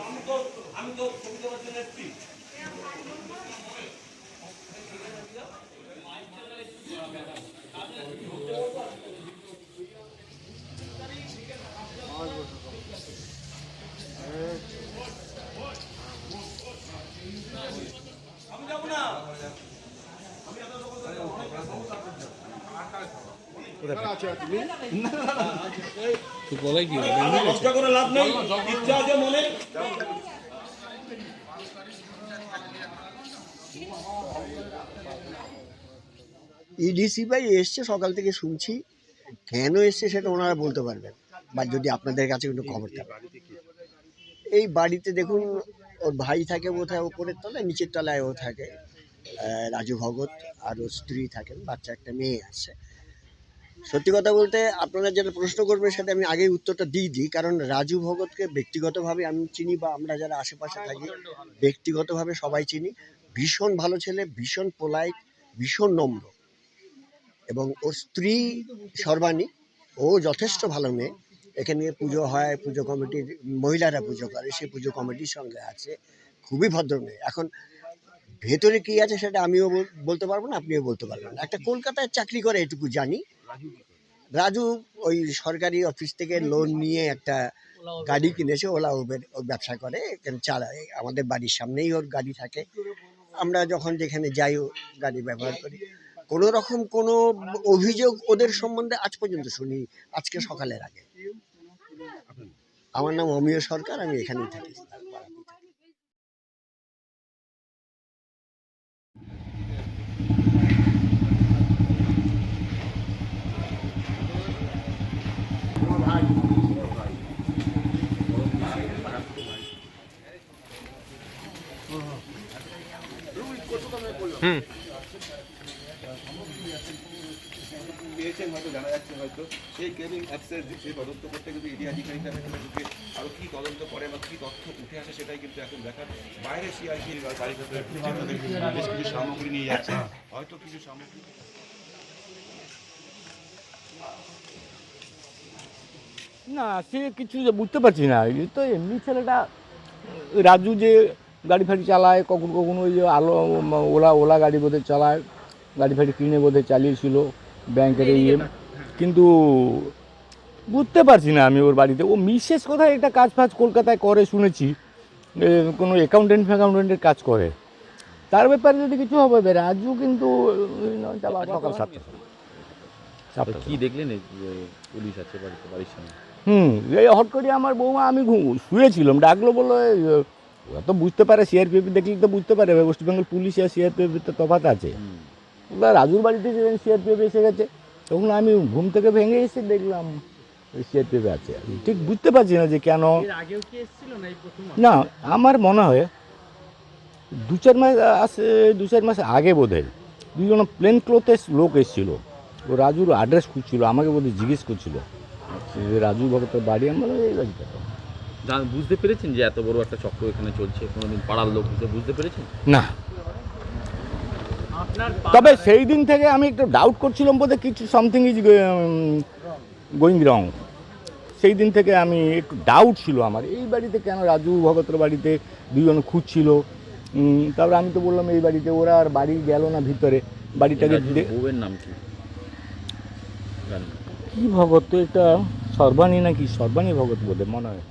আমি তো আমি তো ছবি দেওয়ার জন্য ইডিসি ভাই এসছে, সকাল থেকে শুনছি। কেন এসছে সেটা ওনারা বলতে পারবেন? বা যদি আপনাদের কাছে কোনো খবর থাকে। এই বাড়িতে দেখুন, ওর ভাই থাকে বোধহয় ওপরের তলায়, নিচের তলায় ও থাকে রাজু ভগত আর ওর স্ত্রী থাকেন, বাচ্চা একটা মেয়ে আছে। সত্যি কথা বলতে আপনারা যেটা প্রশ্ন করবেন সেটা আমি আগেই উত্তরটা দিয়ে দিই কারণ রাজু ভগতকে ব্যক্তিগতভাবে আমি চিনি বা আমরা যারা আশেপাশে থাকি ব্যক্তিগতভাবে সবাই চিনি। ভীষণ ভালো ছেলে ভীষণ পোলাইট ভীষণ নম্র। এবং ওর স্ত্রী সর্বাণী ও যথেষ্ট ভালো মেয়ে। এখানে পুজো হয় পুজো কমিটির মহিলারা পুজো করে সেই পুজো কমিটির সঙ্গে আছে। খুবই ভদ্র মেয়ে। এখন ভেতরে কি আছে সেটা আমিও বলতে পারব না আপনিও বলতে পারবেন একটা কলকাতায় চাকরি করে এটুকু জানি। রাজু ওই সরকারি অফিস থেকে লোন নিয়ে একটা গাড়ি কিনেছে, ওলা উবের ব্যবসা করে চালায় আমাদের বাড়ির সামনেই ওর গাড়ি থাকে। আমরা যখন যেখানে যাই গাড়ি ব্যবহার করি। কোনো রকম কোনো অভিযোগ ওদের সম্বন্ধে আজ পর্যন্ত শুনি, আজকে সকালের আগে। আমার নাম অমিয় সরকার, আমি এখানেই থাকি। পেয়েছেন হয়তো, জানা যাচ্ছে হয়তো। সেই গেমিং অ্যাপসের সেই তদন্ত করতে কিন্তু ইডি আধিকারিকরা ঢুকে আরও কি তদন্ত করে বা কি তথ্য উঠে আসে সেটাই কিন্তু এখন দেখার বাইরে সিআইপির বাড়ির ভেতরে বেশ কিছু সামগ্রী নিয়ে যাচ্ছে। হয়তো কিছু সামগ্রী না সে কিছু বুঝতে পারছি না। এই তো এমনি ছেলেটা রাজু যে গাড়ি ফাড়ি চালায় কখন কখনো ওই যে আলো ওলা ওলা গাড়ি বোধহয় চালায় গাড়ি ফাড়ি কিনে বোধহয় চালিয়েছিল ব্যাংকের ইয়ে। কিন্তু বুঝতে পারছি না আমি ওর বাড়িতে। ও মিসেস কোথায়? একটা কাজ ফাজ কলকাতায় করে শুনেছি। কোনো অ্যাকাউন্টেন্ট ফ্যাকাউন্টেন্টের কাজ করে। তার ব্যাপারে যদি কিছু হবে রাজু কিন্তু চালা- সকাল সাতটা কি দেখলেন পুলিশ আছে বাড়িতে বাড়ির সামনে? হুম এই হট করে আমার বৌমা আমি শুয়েছিলাম ডাকলো বলল ওরা তো বুঝতে পারে সিআরপিএফ দেখলে তো বুঝতে পারে ওয়েস্ট বেঙ্গল পুলিশ আর সিআরপিএফ তো তফাৎ আছে। এবার রাজুর বাড়িতে যেদিন সিআরপিএফ এসে গেছে তখন আমি ঘুম থেকে ভেঙে এসে দেখলাম সিআরপিএফ আছে ঠিক বুঝতে পারছি না যে কেন না আমার মনে হয় দু চার মাস আসে দু চার মাস আগে বোধ হয় দুজন প্লেন ক্লোথের লোক এসেছিল। ও রাজুর অ্যাড্রেস খুঁজছিল আমাকে বোধহয় জিজ্ঞেস করছিল। রাজু ভগতের বাড়ি আমি বললাম এই বাড়িটা তো। জান- বুঝতে পেরেছেন যে এত বড় একটা চক্র এখানে চলছে কোনোদিন পাড়ার লোক হিসেবে বুঝতে পেরেছেন? না। তবে সেই দিন থেকে আমি একটু ডাউট করছিলাম বোধ কিছু সামথিং ইজ গোয়িং রং সেই দিন থেকে আমি একটু ডাউট ছিল আমার এই বাড়িতে কেন রাজু ভগতের বাড়িতে দুজন খুঁজছিল? তারপরে আমি তো বললাম এই বাড়িতে ওরা আর বাড়ি গেল না ভিতরে বাড়িটাকে বউয়ের নাম কি? কি ভগত এটা? সর্বাণী নাকি সর্বাণী ভগত বলে মনে হয়।